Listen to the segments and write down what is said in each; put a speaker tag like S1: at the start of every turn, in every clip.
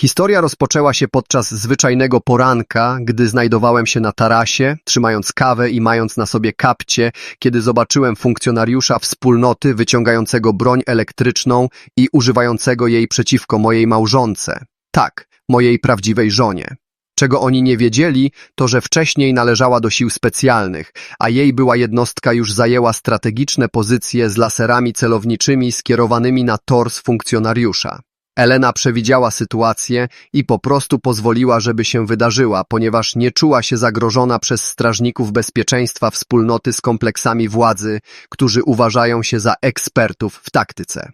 S1: Historia rozpoczęła się podczas zwyczajnego poranka, gdy znajdowałem się na tarasie, trzymając kawę i mając na sobie kapcie, kiedy zobaczyłem funkcjonariusza wspólnoty wyciągającego broń elektryczną i używającego jej przeciwko mojej małżonce. Tak, mojej prawdziwej żonie. Czego oni nie wiedzieli, to że wcześniej należała do sił specjalnych, a jej była jednostka już zajęła strategiczne pozycje z laserami celowniczymi skierowanymi na tors funkcjonariusza. Elena przewidziała sytuację i po prostu pozwoliła, żeby się wydarzyła, ponieważ nie czuła się zagrożona przez strażników bezpieczeństwa wspólnoty z kompleksami władzy, którzy uważają się za ekspertów w taktyce.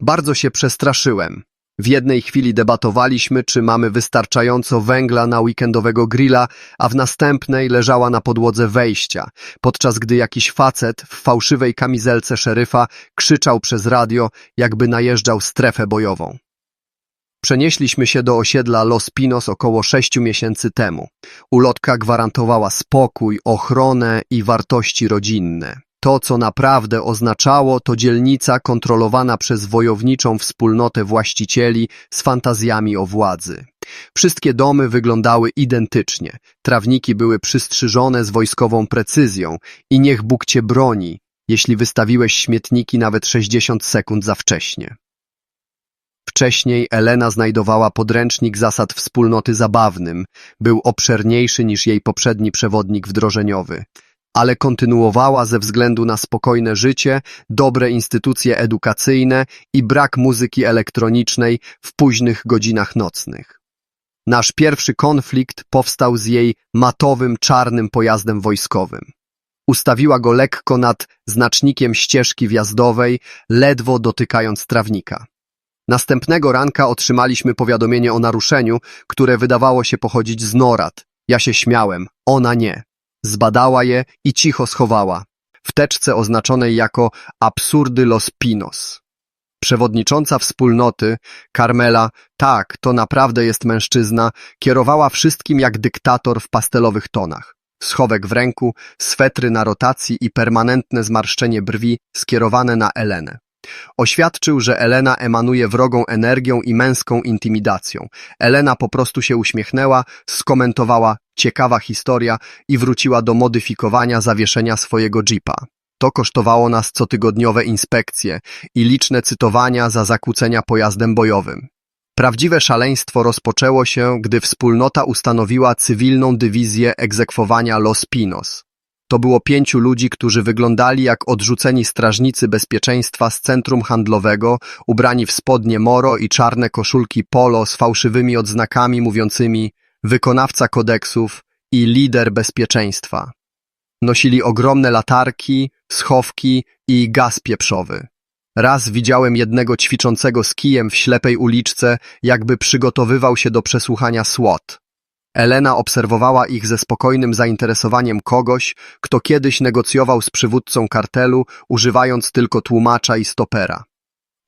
S1: Bardzo się przestraszyłem. W jednej chwili debatowaliśmy, czy mamy wystarczająco węgla na weekendowego grilla, a w następnej leżała na podłodze wejścia, podczas gdy jakiś facet w fałszywej kamizelce szeryfa krzyczał przez radio, jakby najeżdżał strefę bojową. Przenieśliśmy się do osiedla Los Pinos około sześciu miesięcy temu. Ulotka gwarantowała spokój, ochronę i wartości rodzinne. To, co naprawdę oznaczało, to dzielnica kontrolowana przez wojowniczą wspólnotę właścicieli z fantazjami o władzy. Wszystkie domy wyglądały identycznie. Trawniki były przystrzyżone z wojskową precyzją i niech Bóg cię broni, jeśli wystawiłeś śmietniki nawet 60 sekund za wcześnie. Wcześniej Elena znajdowała podręcznik zasad wspólnoty zabawnym. Był obszerniejszy niż jej poprzedni przewodnik wdrożeniowy ale kontynuowała ze względu na spokojne życie, dobre instytucje edukacyjne i brak muzyki elektronicznej w późnych godzinach nocnych. Nasz pierwszy konflikt powstał z jej matowym, czarnym pojazdem wojskowym. Ustawiła go lekko nad znacznikiem ścieżki wjazdowej, ledwo dotykając trawnika. Następnego ranka otrzymaliśmy powiadomienie o naruszeniu, które wydawało się pochodzić z Norad. Ja się śmiałem, ona nie. Zbadała je i cicho schowała, w teczce oznaczonej jako Absurdy Los Pinos. Przewodnicząca wspólnoty, Carmela, tak, to naprawdę jest mężczyzna, kierowała wszystkim jak dyktator w pastelowych tonach. Schowek w ręku, swetry na rotacji i permanentne zmarszczenie brwi skierowane na Elenę. Oświadczył, że Elena emanuje wrogą energią i męską intimidacją. Elena po prostu się uśmiechnęła, skomentowała ciekawa historia i wróciła do modyfikowania zawieszenia swojego jeepa. To kosztowało nas cotygodniowe inspekcje i liczne cytowania za zakłócenia pojazdem bojowym. Prawdziwe szaleństwo rozpoczęło się, gdy wspólnota ustanowiła cywilną dywizję egzekwowania Los Pinos. To było pięciu ludzi, którzy wyglądali jak odrzuceni strażnicy bezpieczeństwa z centrum handlowego, ubrani w spodnie moro i czarne koszulki polo z fałszywymi odznakami mówiącymi wykonawca kodeksów i lider bezpieczeństwa. Nosili ogromne latarki, schowki i gaz pieprzowy. Raz widziałem jednego ćwiczącego z kijem w ślepej uliczce, jakby przygotowywał się do przesłuchania SWAT. Elena obserwowała ich ze spokojnym zainteresowaniem kogoś, kto kiedyś negocjował z przywódcą kartelu, używając tylko tłumacza i stopera.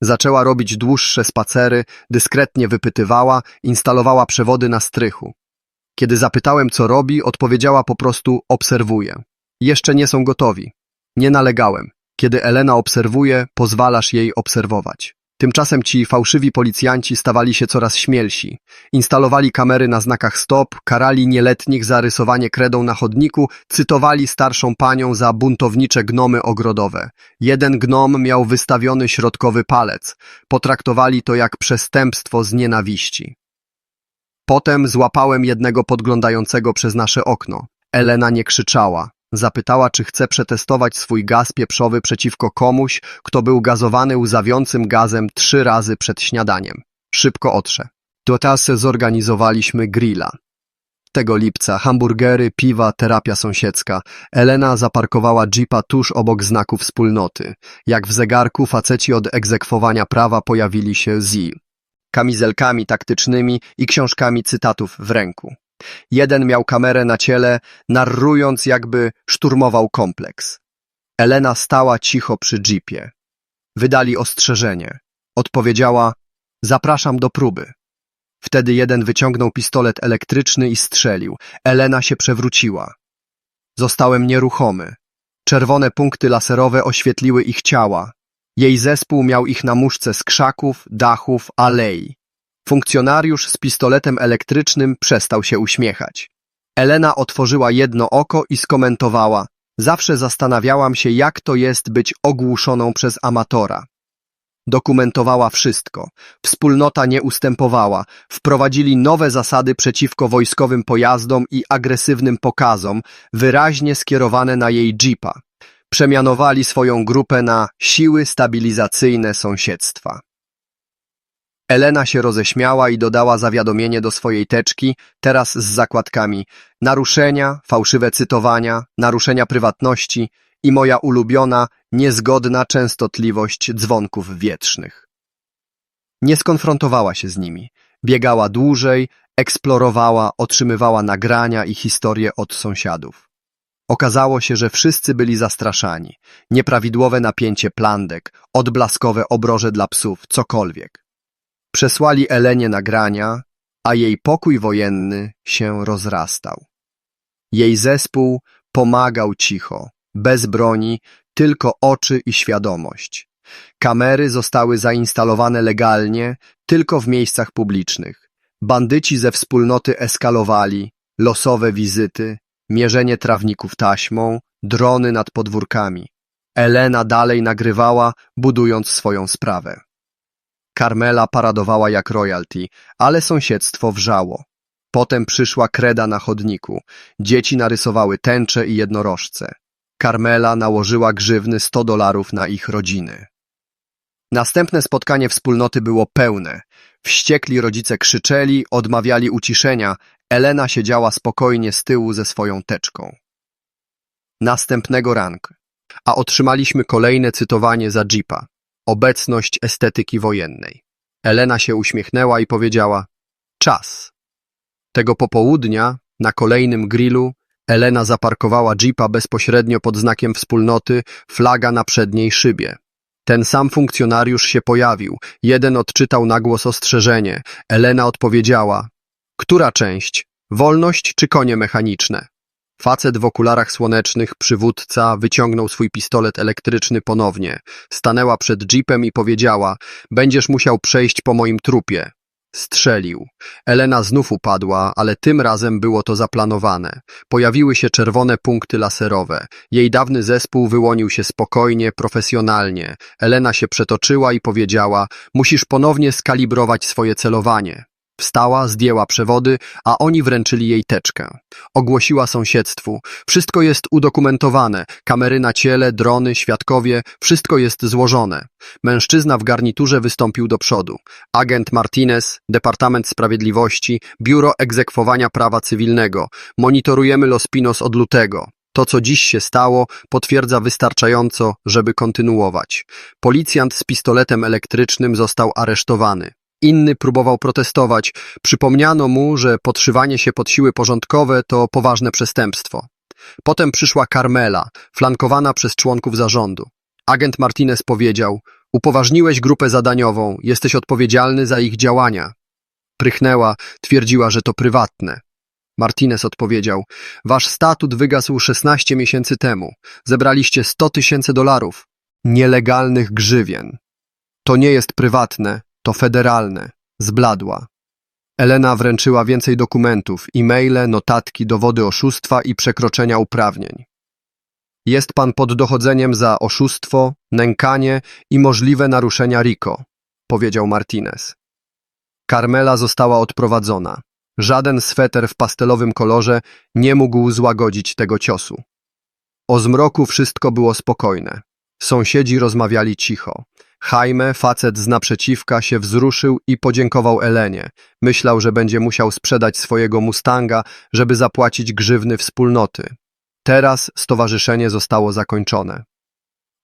S1: Zaczęła robić dłuższe spacery, dyskretnie wypytywała, instalowała przewody na strychu. Kiedy zapytałem, co robi, odpowiedziała po prostu obserwuję. Jeszcze nie są gotowi. Nie nalegałem. Kiedy Elena obserwuje, pozwalasz jej obserwować. Tymczasem ci fałszywi policjanci stawali się coraz śmielsi. Instalowali kamery na znakach stop, karali nieletnich za rysowanie kredą na chodniku, cytowali starszą panią za buntownicze gnomy ogrodowe. Jeden gnom miał wystawiony środkowy palec. Potraktowali to jak przestępstwo z nienawiści. Potem złapałem jednego podglądającego przez nasze okno. Elena nie krzyczała. Zapytała, czy chce przetestować swój gaz pieprzowy przeciwko komuś, kto był gazowany łzawiącym gazem trzy razy przed śniadaniem. Szybko otrze. Teraz zorganizowaliśmy grilla. Tego lipca hamburgery, piwa, terapia sąsiedzka. Elena zaparkowała jeepa tuż obok znaku wspólnoty. Jak w zegarku faceci od egzekwowania prawa pojawili się z kamizelkami taktycznymi i książkami cytatów w ręku. Jeden miał kamerę na ciele, narrując jakby szturmował kompleks. Elena stała cicho przy jeepie. Wydali ostrzeżenie. Odpowiedziała, zapraszam do próby. Wtedy jeden wyciągnął pistolet elektryczny i strzelił. Elena się przewróciła. Zostałem nieruchomy. Czerwone punkty laserowe oświetliły ich ciała. Jej zespół miał ich na muszce z krzaków, dachów, alei. Funkcjonariusz z pistoletem elektrycznym przestał się uśmiechać. Elena otworzyła jedno oko i skomentowała: Zawsze zastanawiałam się, jak to jest być ogłuszoną przez amatora. Dokumentowała wszystko. Wspólnota nie ustępowała. Wprowadzili nowe zasady przeciwko wojskowym pojazdom i agresywnym pokazom, wyraźnie skierowane na jej jeepa. Przemianowali swoją grupę na siły stabilizacyjne sąsiedztwa. Elena się roześmiała i dodała zawiadomienie do swojej teczki, teraz z zakładkami naruszenia, fałszywe cytowania, naruszenia prywatności i moja ulubiona, niezgodna częstotliwość dzwonków wietrznych. Nie skonfrontowała się z nimi. Biegała dłużej, eksplorowała, otrzymywała nagrania i historie od sąsiadów. Okazało się, że wszyscy byli zastraszani. Nieprawidłowe napięcie plandek, odblaskowe obroże dla psów, cokolwiek. Przesłali Elenie nagrania, a jej pokój wojenny się rozrastał. Jej zespół pomagał cicho, bez broni, tylko oczy i świadomość. Kamery zostały zainstalowane legalnie, tylko w miejscach publicznych. Bandyci ze wspólnoty eskalowali, losowe wizyty, mierzenie trawników taśmą, drony nad podwórkami. Elena dalej nagrywała, budując swoją sprawę. Carmela paradowała jak royalty, ale sąsiedztwo wrzało. Potem przyszła kreda na chodniku. Dzieci narysowały tęcze i jednorożce. Carmela nałożyła grzywny 100 dolarów na ich rodziny. Następne spotkanie wspólnoty było pełne. Wściekli rodzice krzyczeli, odmawiali uciszenia. Elena siedziała spokojnie z tyłu ze swoją teczką. Następnego ranku. A otrzymaliśmy kolejne cytowanie za Jeepa. Obecność estetyki wojennej. Elena się uśmiechnęła i powiedziała: Czas. Tego popołudnia, na kolejnym grillu, Elena zaparkowała jeepa bezpośrednio pod znakiem wspólnoty, flaga na przedniej szybie. Ten sam funkcjonariusz się pojawił. Jeden odczytał na głos ostrzeżenie. Elena odpowiedziała: Która część? Wolność czy konie mechaniczne? Facet w okularach słonecznych, przywódca, wyciągnął swój pistolet elektryczny ponownie. Stanęła przed jeepem i powiedziała: Będziesz musiał przejść po moim trupie. Strzelił. Elena znów upadła, ale tym razem było to zaplanowane. Pojawiły się czerwone punkty laserowe. Jej dawny zespół wyłonił się spokojnie, profesjonalnie. Elena się przetoczyła i powiedziała: Musisz ponownie skalibrować swoje celowanie. Wstała, zdjęła przewody, a oni wręczyli jej teczkę. Ogłosiła sąsiedztwu. Wszystko jest udokumentowane. Kamery na ciele, drony, świadkowie, wszystko jest złożone. Mężczyzna w garniturze wystąpił do przodu. Agent Martinez, Departament Sprawiedliwości, Biuro Egzekwowania Prawa Cywilnego. Monitorujemy Los Pinos od lutego. To, co dziś się stało, potwierdza wystarczająco, żeby kontynuować. Policjant z pistoletem elektrycznym został aresztowany. Inny próbował protestować. Przypomniano mu, że podszywanie się pod siły porządkowe to poważne przestępstwo. Potem przyszła Carmela, flankowana przez członków zarządu. Agent Martinez powiedział: Upoważniłeś grupę zadaniową, jesteś odpowiedzialny za ich działania. Prychnęła, twierdziła, że to prywatne. Martinez odpowiedział: Wasz statut wygasł 16 miesięcy temu. Zebraliście 100 tysięcy dolarów. Nielegalnych grzywien. To nie jest prywatne, to federalne. Zbladła. Elena wręczyła więcej dokumentów, e-maile, notatki, dowody oszustwa i przekroczenia uprawnień. Jest pan pod dochodzeniem za oszustwo, nękanie i możliwe naruszenia RICO, powiedział Martinez. Carmela została odprowadzona. Żaden sweter w pastelowym kolorze nie mógł złagodzić tego ciosu. O zmroku wszystko było spokojne. Sąsiedzi rozmawiali cicho. Jaime, facet z naprzeciwka, się wzruszył i podziękował Elenie. Myślał, że będzie musiał sprzedać swojego Mustanga, żeby zapłacić grzywny wspólnoty. Teraz stowarzyszenie zostało zakończone.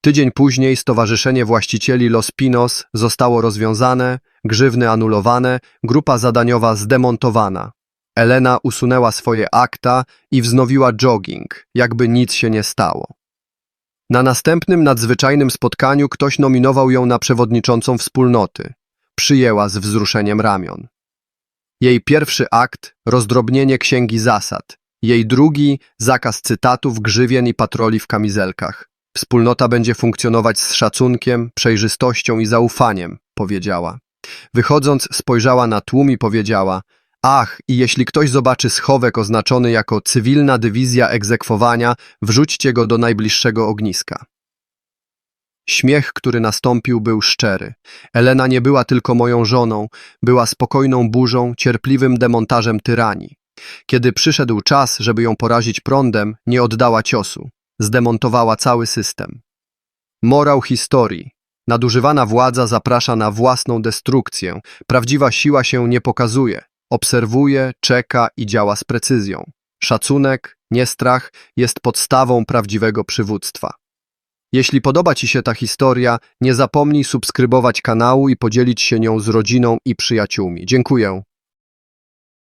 S1: Tydzień później stowarzyszenie właścicieli Los Pinos zostało rozwiązane, grzywny anulowane, grupa zadaniowa zdemontowana. Elena usunęła swoje akta i wznowiła jogging, jakby nic się nie stało. Na następnym nadzwyczajnym spotkaniu ktoś nominował ją na przewodniczącą wspólnoty. Przyjęła z wzruszeniem ramion. Jej pierwszy akt rozdrobnienie księgi zasad. Jej drugi zakaz cytatów, grzywien i patroli w kamizelkach. Wspólnota będzie funkcjonować z szacunkiem, przejrzystością i zaufaniem, powiedziała. Wychodząc, spojrzała na tłum i powiedziała: Ach, i jeśli ktoś zobaczy schowek oznaczony jako cywilna dywizja egzekwowania, wrzućcie go do najbliższego ogniska. Śmiech, który nastąpił, był szczery. Elena nie była tylko moją żoną, była spokojną burzą, cierpliwym demontażem tyranii. Kiedy przyszedł czas, żeby ją porazić prądem, nie oddała ciosu. Zdemontowała cały system. Morał historii. Nadużywana władza zaprasza na własną destrukcję. Prawdziwa siła się nie pokazuje. Obserwuje, czeka i działa z precyzją. Szacunek, nie strach jest podstawą prawdziwego przywództwa. Jeśli podoba Ci się ta historia, nie zapomnij subskrybować kanału i podzielić się nią z rodziną i przyjaciółmi. Dziękuję.